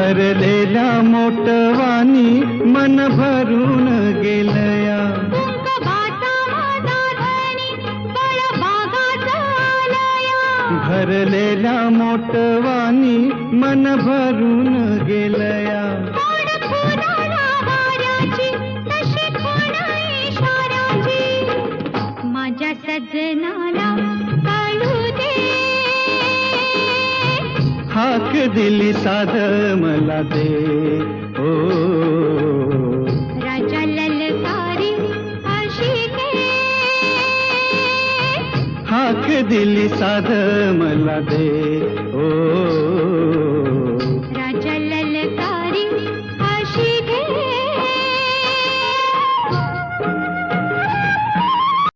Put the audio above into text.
भरलेल्या मोटवानी मन भरून गेलया. भरलेल्या मोटवानी मन भरून गेलया. माझ्या सजनाला हाक दिली साध मला दे. ओ. राजा ललकारी आशिके हाक दिली साध मला दे. ओ.